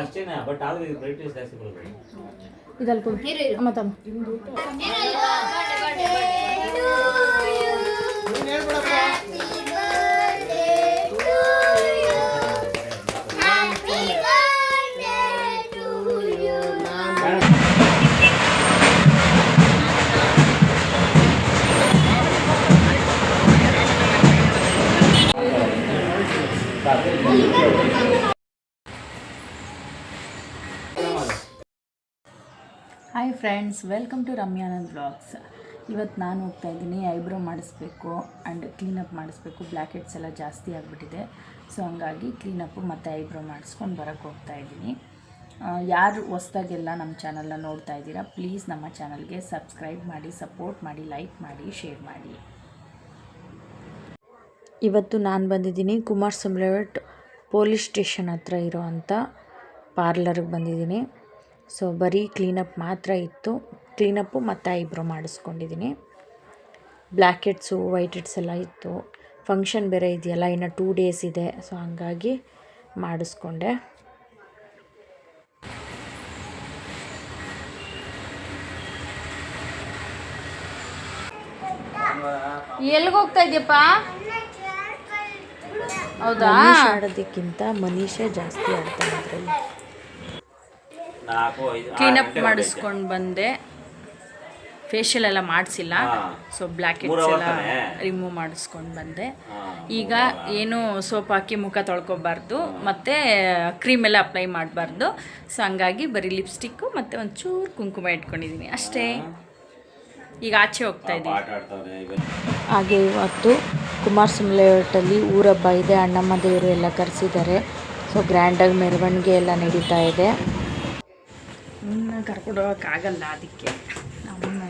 ಅಷ್ಟೇನಾ ಬಟ್ ಆದ್ರೆ ಇದು ಬ್ರೈಟ್ನೆಸ್ ಜಾಸ್ತಿ ಬರುತ್ತೆ ಇದಲ್ಪ ಅಮ್ಮ ತಮ್ಮ Hi friends welcome to Ramyanand blogs ಇವತ್ತು ನಾನು ಹೋಗ್ತಾ ಇದ್ದೀನಿ ಐಬ್ರೋ ಮಾಡಿಸ್ಬೇಕು ಆ್ಯಂಡ್ ಕ್ಲೀನಪ್ ಮಾಡಿಸ್ಬೇಕು. ಬ್ಲ್ಯಾಕ್ ಹೆಡ್ಸ್ ಎಲ್ಲ ಜಾಸ್ತಿ ಆಗಿಬಿಟ್ಟಿದೆ. ಸೊ ಹಂಗಾಗಿ ಕ್ಲೀನಪ್ಪು ಮತ್ತು ಐಬ್ರೋ ಮಾಡಿಸ್ಕೊಂಡು ಬರೋಕ್ಕೆ ಹೋಗ್ತಾ ಇದ್ದೀನಿ. ಯಾರು ಹೊಸ್ದಾಗೆಲ್ಲ ನಮ್ಮ ಚಾನಲ್ನ ನೋಡ್ತಾ ಇದ್ದೀರಾ ಪ್ಲೀಸ್ ನಮ್ಮ ಚಾನಲ್ಗೆ ಸಬ್ಸ್ಕ್ರೈಬ್ ಮಾಡಿ ಸಪೋರ್ಟ್ ಮಾಡಿ ಲೈಕ್ ಮಾಡಿ ಶೇರ್ ಮಾಡಿ. ಇವತ್ತು ನಾನು ಬಂದಿದ್ದೀನಿ ಕುಮಾರ್ ಸುಮ್ಲೇಟ್ ಪೊಲೀಸ್ ಸ್ಟೇಷನ್ ಹತ್ರ ಇರೋ ಅಂಥ ಪಾರ್ಲರ್ಗೆ ಬಂದಿದ್ದೀನಿ. ಸೊ ಬರೀ ಕ್ಲೀನಪ್ ಮಾತ್ರ ಇತ್ತು. ಕ್ಲೀನಪ್ಪು ಮತ್ತು ಐಬ್ರೋ ಮಾಡಿಸ್ಕೊಂಡಿದ್ದೀನಿ ಬ್ಲ್ಯಾಕ್ ಹೆಡ್ಸು ವೈಟ್ ಹೆಡ್ಸ್ ಎಲ್ಲ ಇತ್ತು. ಫಂಕ್ಷನ್ ಬೇರೆ ಇದೆಯಲ್ಲ ಇನ್ನು ಟೂ ಡೇಸ್ ಇದೆ. ಸೊ ಹಂಗಾಗಿ ಮಾಡಿಸ್ಕೊಂಡೆ. ಎಲ್ಲಿಗೆ ಹೋಗ್ತಾ ಇದೆಯಪ್ಪ? ಹೌದಾ? ಆಡೋದಕ್ಕಿಂತ ಮನೀಷೇ ಜಾಸ್ತಿ ಆಡ್ತಾ ಐದು ಕ್ಲೀನಪ್ ಮಾಡಿಸ್ಕೊಂಡು ಬಂದೆ. ಫೇಶಿಯಲ್ ಎಲ್ಲ ಮಾಡಿಸಿಲ್ಲ. ಸೊ ಬ್ಲ್ಯಾಕ್ ಹೆಡ್ಸ್ ಎಲ್ಲ ರಿಮೂವ್ ಮಾಡಿಸ್ಕೊಂಡು ಬಂದೆ. ಈಗ ಏನು ಸೋಪ್ ಹಾಕಿ ಮುಖ ತೊಳ್ಕೊಬಾರ್ದು ಮತ್ತು ಕ್ರೀಮ್ ಎಲ್ಲ ಅಪ್ಲೈ ಮಾಡಬಾರ್ದು. ಸೊ ಹಂಗಾಗಿ ಬರೀ ಲಿಪ್ಸ್ಟಿಕ್ಕು ಮತ್ತು ಒಂಚೂರು ಕುಂಕುಮ ಇಟ್ಕೊಂಡಿದ್ದೀನಿ ಅಷ್ಟೇ. ಈಗ ಆಚೆ ಹೋಗ್ತಾ ಇದ್ದೀನಿ. ಹಾಗೆ ಇವತ್ತು ಕುಮಾರ್ ಲೇಔಟಲ್ಲಿ ಊರಬ್ಬ ಇದೆ ಅಣ್ಣಮ್ಮ ದೇವರು ಎಲ್ಲ ಕರೆಸಿದ್ದಾರೆ. ಸೊ ಗ್ರ್ಯಾಂಡಾಗಿ ಮೆರವಣಿಗೆ ಎಲ್ಲ ನಡೀತಾ ಇದೆ. ಕರ್ಕೊಂಡು ಹೋಗೋಕ್ಕಾಗಲ್ಲ ಅದಕ್ಕೆ. ನಮ್ಮನ್ನ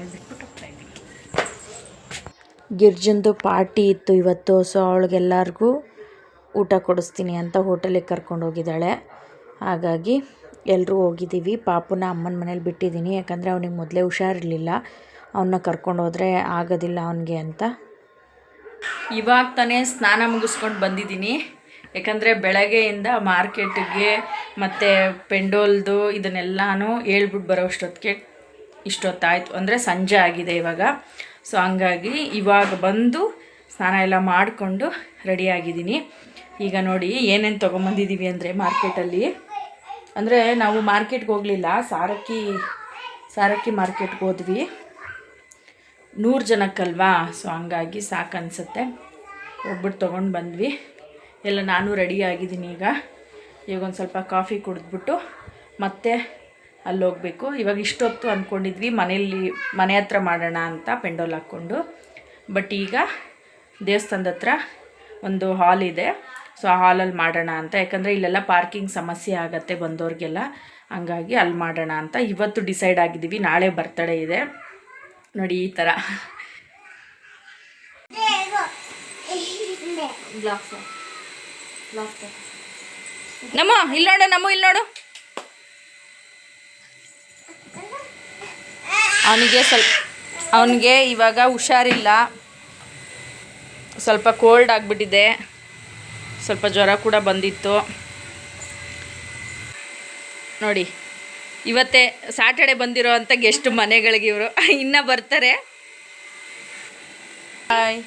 ಗಿರ್ಜಂದು ಪಾರ್ಟಿ ಇತ್ತು ಇವತ್ತು ಸೊ ಅವಳಿಗೆಲ್ಲರಿಗೂ ಊಟ ಕೊಡಿಸ್ತೀನಿ ಅಂತ ಹೋಟೆಲಿಗೆ ಕರ್ಕೊಂಡು ಹೋಗಿದ್ದಾಳೆ. ಹಾಗಾಗಿ ಎಲ್ಲರೂ ಹೋಗಿದ್ದೀವಿ. ಪಾಪುನ ಅಮ್ಮನ ಮನೇಲಿ ಬಿಟ್ಟಿದ್ದೀನಿ ಯಾಕಂದರೆ ಅವನಿಗೆ ಮೊದಲೇ ಹುಷಾರಿರಲಿಲ್ಲ. ಅವನ್ನ ಕರ್ಕೊಂಡು ಹೋದರೆ ಆಗೋದಿಲ್ಲ ಅವನಿಗೆ ಅಂತ. ಇವಾಗ ತಾನೇ ಸ್ನಾನ ಮುಗಿಸ್ಕೊಂಡು ಬಂದಿದ್ದೀನಿ. ಯಾಕಂದರೆ ಬೆಳಗ್ಗೆಯಿಂದ ಮಾರ್ಕೆಟಿಗೆ ಮತ್ತು ಪೆಂಡೋಲ್ದು ಇದನ್ನೆಲ್ಲನೂ ಹೇಳ್ಬಿಟ್ಟು ಬರೋ ಅಷ್ಟೊತ್ತಿಗೆ ಇಷ್ಟೊತ್ತಾಯಿತು. ಅಂದರೆ ಸಂಜೆ ಆಗಿದೆ ಇವಾಗ. ಸೊ ಹಂಗಾಗಿ ಇವಾಗ ಬಂದು ಸ್ನಾನ ಎಲ್ಲ ಮಾಡಿಕೊಂಡು ರೆಡಿಯಾಗಿದ್ದೀನಿ ಈಗ ನೋಡಿ ಏನೇನು ತೊಗೊಂಬಂದಿದ್ದೀವಿ ಅಂದರೆ ಮಾರ್ಕೆಟಲ್ಲಿ. ಅಂದರೆ ನಾವು ಮಾರ್ಕೆಟ್ಗೆ ಹೋಗಲಿಲ್ಲ, ಸಾರಕ್ಕಿ ಸಾರಕ್ಕಿ ಮಾರ್ಕೆಟ್ಗೆ ಹೋದ್ವಿ. ನೂರು ಜನಕ್ಕಲ್ವಾ? ಸೊ ಹಂಗಾಗಿ ಸಾಕು ಹೋಗ್ಬಿಟ್ಟು ತೊಗೊಂಡು ಬಂದ್ವಿ. ಎಲ್ಲ ನಾನು ರೆಡಿ ಆಗಿದ್ದೀನಿ ಈಗ. ಈಗ ಒಂದು ಸ್ವಲ್ಪ ಕಾಫಿ ಕುಡಿದ್ಬಿಟ್ಟು ಮತ್ತೆ ಅಲ್ಲಿ ಹೋಗಬೇಕು. ಇವಾಗ ಇಷ್ಟೊತ್ತು ಅಂದ್ಕೊಂಡಿದ್ವಿ ಮನೆಯಲ್ಲಿ ಮನೆ ಹತ್ರ ಮಾಡೋಣ ಅಂತ ಪೆಂಡೋಲ್ ಹಾಕ್ಕೊಂಡು. ಬಟ್ ಈಗ ದೇವಸ್ಥಾನದ ಹತ್ರ ಒಂದು ಹಾಲ್ ಇದೆ. ಸೊ ಆ ಹಾಲಲ್ಲಿ ಮಾಡೋಣ ಅಂತ. ಯಾಕಂದರೆ ಇಲ್ಲೆಲ್ಲ ಪಾರ್ಕಿಂಗ್ ಸಮಸ್ಯೆ ಆಗುತ್ತೆ ಬಂದವ್ರಿಗೆಲ್ಲ ಹಂಗಾಗಿ ಅಲ್ಲಿ ಮಾಡೋಣ ಅಂತ ಇವತ್ತು ಡಿಸೈಡ್ ಆಗಿದ್ದೀವಿ. ನಾಳೆ ಬರ್ತಡೇ ಇದೆ. ನೋಡಿ ಈ ಥರ ನಮ್ಮ ಇಲ್ಲಿ ನೋಡು ನಮ್ಮ ಇಲ್ಲಿ ನೋಡು. ಅವನಿಗೆ ಸ್ವಲ್ಪ ಅವನಿಗೆ ಇವಾಗ ಹುಷಾರಿಲ್ಲ. ಸ್ವಲ್ಪ ಕೋಲ್ಡ್ ಆಗಿಬಿಟ್ಟಿದೆ. ಸ್ವಲ್ಪ ಜ್ವರ ಕೂಡ ಬಂದಿತ್ತು. ನೋಡಿ ಇವತ್ತೇ ಸ್ಯಾಟರ್ಡೆ ಬಂದಿರೋ ಅಂಥ ಗೆಸ್ಟ್ ಮನೆಗಳಿಗೆ ಇವರು. ಇನ್ನೂ ಬರ್ತಾರೆ. ಹಾಯ್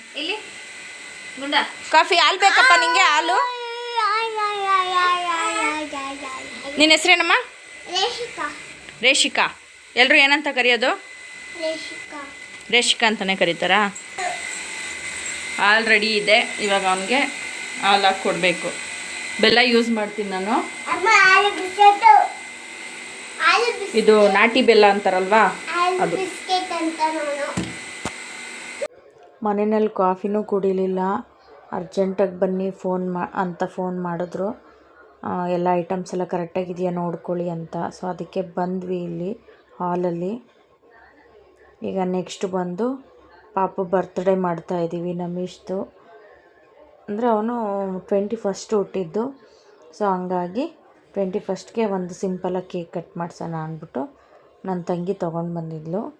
ಕಾಫಿ ಹಾಲು ಬೇಕಪ್ಪ ನಿಂಗೆ ಹಾಲು? ನಿನ್ನ ಹೆಸರೇನಮ್ಮ ರೇಷಿಕಾ ಎಲ್ಲರೂ ಏನಂತ ಕರೆಯೋದು ರೇಷಿಕಾ ಅಂತಲೇ ಕರೀತಾರಾ ಹಾಲು ರೆಡಿ ಇದೆ ಇವಾಗ ಅವನಿಗೆ ಹಾಲು ಹಾಕಿ ಕೊಡಬೇಕು ಬೆಲ್ಲ ಯೂಸ್ ಮಾಡ್ತೀನಿ ನಾನು ಇದು ನಾಟಿ ಬೆಲ್ಲ ಅಂತಾರಲ್ವಾ ಅದು ಮನೆಯಲ್ಲಿ ಕಾಫಿನೂ ಕುಡಿಲಿಲ್ಲ ಅರ್ಜೆಂಟಾಗಿ ಬನ್ನಿ, ಫೋನ್ ಮಾ, ಅಂತ ಫೋನ್ ಮಾಡಿದ್ರು. ಎಲ್ಲ ಐಟಮ್ಸ್ ಎಲ್ಲ ಕರೆಕ್ಟಾಗಿದೆಯಾ ನೋಡ್ಕೊಳ್ಳಿ ಅಂತ. ಸೊ, ಅದಕ್ಕೆ ಬಂದ್ವಿ ಇಲ್ಲಿ, ಹಾಲಲ್ಲಿ. ಈಗ ನೆಕ್ಸ್ಟ್ ಬಂದು ಪಾಪು ಬರ್ತ್ಡೇ ಮಾಡ್ತಾ ಇದ್ದೀವಿ ನಮೀಶ್ದು. ಅಂದರೆ ಅವನು ಟ್ವೆಂಟಿ ಫಸ್ಟ್ ಹುಟ್ಟಿದ್ದು. ಸೊ, ಹಂಗಾಗಿ ಟ್ವೆಂಟಿ ಫಸ್ಟ್ಗೆ ಒಂದು ಸಿಂಪಲಾಗಿ ಕೇಕ್ ಕಟ್ ಮಾಡಿಸೋಣ ಅಂದ್ಬಿಟ್ಟು ನನ್ನ ತಂಗಿ ತೊಗೊಂಡು ಬಂದಿದ್ಲು.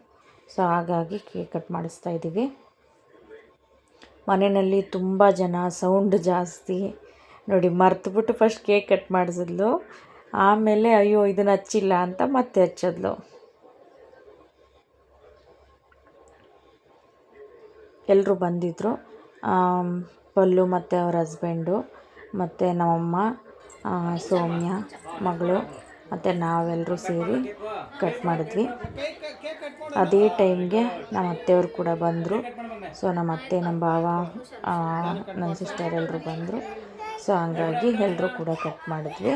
ಸೊ, ಹಾಗಾಗಿ ಕೇಕ್ ಕಟ್ ಮಾಡಿಸ್ತಾ ಇದ್ದೀವಿ. ಮನೆಯಲ್ಲಿ ತುಂಬ ಜನ ಸೌಂಡ್ ಜಾಸ್ತಿ. ನೋಡಿ, ಮರ್ತುಬಿಟ್ಟು ಫಸ್ಟ್ ಕೇಕ್ ಕಟ್ ಮಾಡಿಸಿದ್ಲು. ಆಮೇಲೆ ಅಯ್ಯೋ, ಇದನ್ನು ಹಚ್ಚಿಲ್ಲ ಅಂತ ಮತ್ತೆ ಹಚ್ಚಿದ್ಲು. ಎಲ್ಲರೂ ಬಂದಿದ್ದರು ಪಲ್ಲು ಮತ್ತು ಅವ್ರ ಹಸ್ಬೆಂಡು ಮತ್ತು ನಮ್ಮಮ್ಮ ಸೌಮ್ಯ, ಮಗಳು. ಮತ್ತು ನಾವೆಲ್ಲರೂ ಸೇರಿ ಕಟ್ ಮಾಡಿದ್ವಿ. ಅದೇ ಟೈಮ್ಗೆ ನಮ್ಮ ಅತ್ತೆಯವರು ಕೂಡ ಬಂದರು. ಸೊ ನಮ್ಮ ಅತ್ತೆ, ನಮ್ಮ ಭಾವ ನನ್ನ ಸಿಸ್ಟರ್ ಎಲ್ಲರೂ ಬಂದರು. ಸೊ ಹಂಗಾಗಿ ಎಲ್ಲರೂ ಕೂಡ ಕಟ್ ಮಾಡಿದ್ವಿ.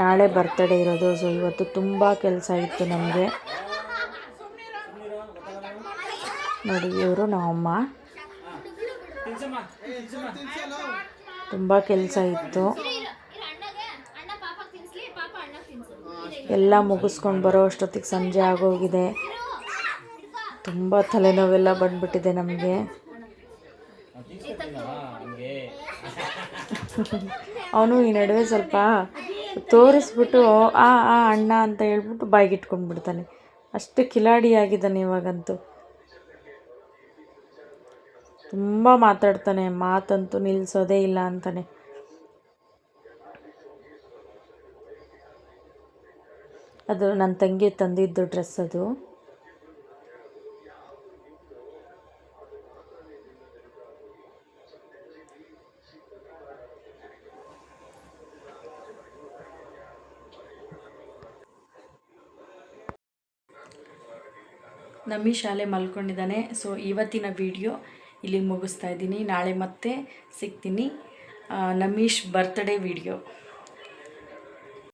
ನಾಳೆ ಬರ್ತಡೇ ಇರೋದು. ಸೊ ಇವತ್ತು ತುಂಬ ಕೆಲಸ ಇತ್ತು ನಮಗೆ. ನೋಡಿ, ಇವರು ನಮ್ಮಮ್ಮ ತುಂಬ ಕೆಲಸ ಇತ್ತು. ಎಲ್ಲ ಮುಗಿಸ್ಕೊಂಡು ಬರೋ ಅಷ್ಟೊತ್ತಿಗೆ ಸಂಜೆ ಆಗೋಗಿದೆ. ತುಂಬ ತಲೆನೋವೆಲ್ಲ ಬಂದ್ಬಿಟ್ಟಿದೆ ನಮಗೆ. ಅವನು ಈ ನಡುವೆ ಸ್ವಲ್ಪ ತೋರಿಸ್ಬಿಟ್ಟು, ಆ ಆ, ಅಣ್ಣ ಅಂತ ಹೇಳ್ಬಿಟ್ಟು ಬಾಯಿಗೆ ಇಟ್ಕೊಂಡ್ಬಿಡ್ತಾನೆ ಅಷ್ಟು ಕಿಲಾಡಿ ಆಗಿದ್ದಾನೆ ಇವಾಗಂತೂ. ತುಂಬ ಮಾತಾಡ್ತಾನೆ, ಮಾತಂತೂ ನಿಲ್ಲಿಸೋದೇ ಇಲ್ಲ ಅಂತಾನೆ. ಅದು ನನ್ನ ತಂಗಿ ತಂದಿದ್ದು ಡ್ರೆಸ್ ಅದು. ನಮ್ಮಿ ಶಾಲೆ ಮಲ್ಕೊಂಡಿದ್ದಾನೆ. ಸೊ ಇವತ್ತಿನ ವಿಡಿಯೋ ಇಲ್ಲಿ ಮುಗಿಸ್ತಾ ಇದ್ದೀನಿ. ನಾಳೆ ಮತ್ತೆ ಸಿಗ್ತೀನಿ. Namish birthday video